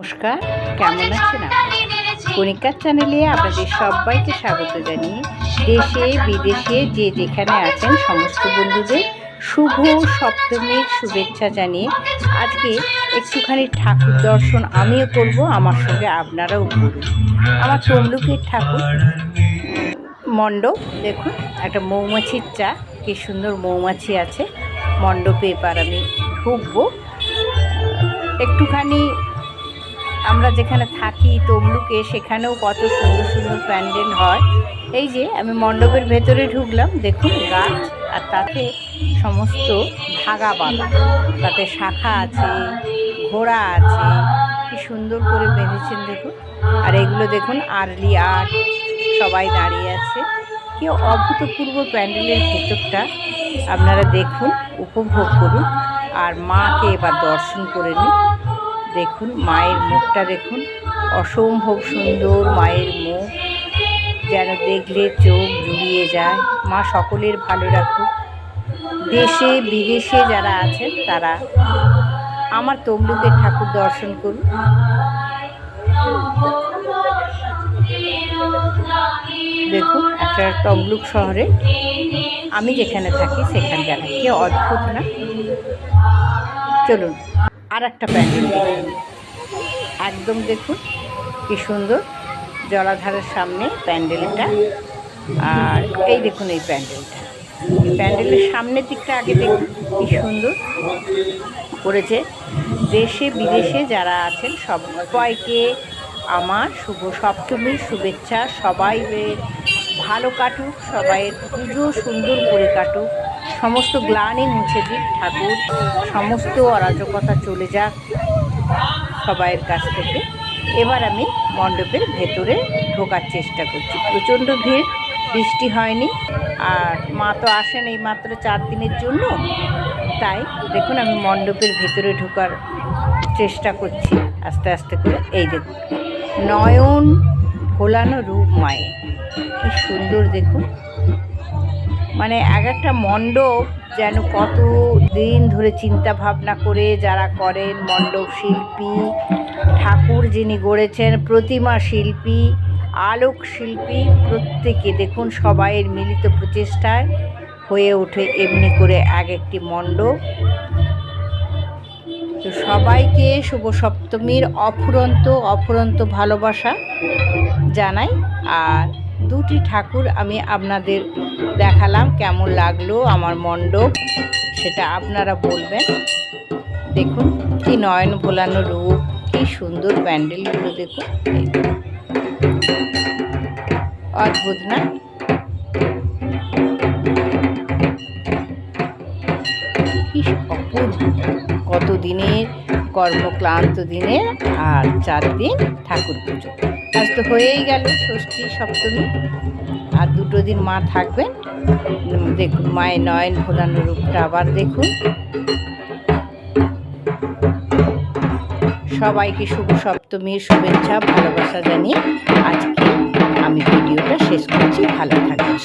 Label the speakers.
Speaker 1: নমস্কার কেমন আছেন কণিকার চ্যানেলে আপনাদের সবাইকে স্বাগত জানিয়ে দেশে বিদেশে যে যেখানে আছেন সমস্ত বন্ধুদের শুভ সপ্তমীর শুভেচ্ছা জানিয়ে আজকে একটুখানি ঠাকুর দর্শন আমিও করব আমার সঙ্গে আপনারাও করুন। আমার তমলুকের ঠাকুর মণ্ডপ দেখুন একটা মৌমাছির চা কি সুন্দর মৌমাছি আছে। মণ্ডপে এবার আমি ঢুকবো। একটুখানি আমরা যেখানে থাকি, তমলুকে, সেখানেও কত সুন্দর সুন্দর প্যান্ডেল হয়। এই যে, আমি মণ্ডপের ভেতরে ঢুকলাম, দেখুন গাছ, আর তাতে সমস্ত ধাগা বাঁধা। তাতে শাখা আছে, ঘোড়া আছে, কি সুন্দর করে বেঁধেছেন দেখুন। আর এগুলো দেখুন, আর্লি আর্ট, সবাই দাঁড়িয়ে আছে। কি অভূতপূর্ব প্যান্ডেলের ভেতরটা আপনারা দেখুন, উপভোগ করুন। আর মাকে এবার দর্শন করে নিন। দেখুন, মায়ের মুখটা দেখুন। অসম্ভব সুন্দর মায়ের মুখ। যেন দেখলে চোখ জুড়িয়ে যায়। মা সকলের ভালো রাখুক। দেশে, বিদেশে যারা আছেন, তারা আমার তমলুকের ঠাকুর দর্শন করুন। দেখুন, একটা তমলুক শহরে। আমি যেখানে থাকি সেখানে জানা কি অদ্ভুত না? চলুন। আর একটা প্যান্ডেল একদম দেখুন কি সুন্দর জলাধারের সামনে প্যান্ডেলটা। আর এই দেখুন এই প্যান্ডেলটা। প্যান্ডেলের সামনের দিকটা আগে দেখুন কি সুন্দর করেছে। দেশে, বিদেশে যারা আছেন, সবাইকে আমার শুভ সপ্তমীর শুভেচ্ছা। সবাই ভালো কাটুক সবাই পুজো সুন্দর করে কাটুক। সমস্ত গ্লানি মুছে দিক ঠাকুর, সমস্ত অরাজকতা চলে যাক সবাইয়ের কাছ থেকে। এবার আমি মণ্ডপের ভেতরে ঢোকার চেষ্টা করছি। প্রচণ্ড ভিড়, বৃষ্টি হয়নি, আর মা তো আসেন এই মাত্র চার দিনের জন্য। তাই দেখুন আমি মণ্ডপের ভেতরে ঢোকার চেষ্টা করছি আস্তে আস্তে করে। এই দেখুন, নয়ন ভোলানো রূপ মায়ের কি সুন্দর দেখুন। মানে এক একটা মণ্ডপ যেন কত দিন ধরে চিন্তা ভাবনা করে যারা করেন মণ্ডপ শিল্পী, ঠাকুর যিনি গড়েছেন, প্রতিমা শিল্পী, আলোক শিল্পী, প্রত্যেকে দেখুন সবাইয়ের মিলিত প্রচেষ্টায় হয়ে ওঠে এমনি করে এক একটি মণ্ডপ। তো সবাইকে শুভ সপ্তমীর অফুরন্ত অফুরন্ত ভালোবাসা জানাই, আর দুটি ঠাকুর আমি আপনাদের দেখালাম, কেমন লাগল আমার মণ্ডপ সেটা আপনারা বলবেন। দেখুন কি নয়ন ভোলানো রূপ, কি সুন্দর প্যান্ডেলগুলো দেখুন। অদ্ভুত না? কত দিনের কর্মক্লান্ত দিনের আর চার দিন ঠাকুর পুজো। আজ তো হয়েই গেল ষষ্ঠী, সপ্তমী। আর দুটো দিন মা থাকবেন। দেখুন মায়ের নয়ন ভোলানো রূপটা আবার দেখুন। সবাইকে শুভ সপ্তমীর শুভেচ্ছা, ভালোবাসা জানিয়ে আজকে আমি ভিডিওটা শেষ করছি। ভালো থাকবেন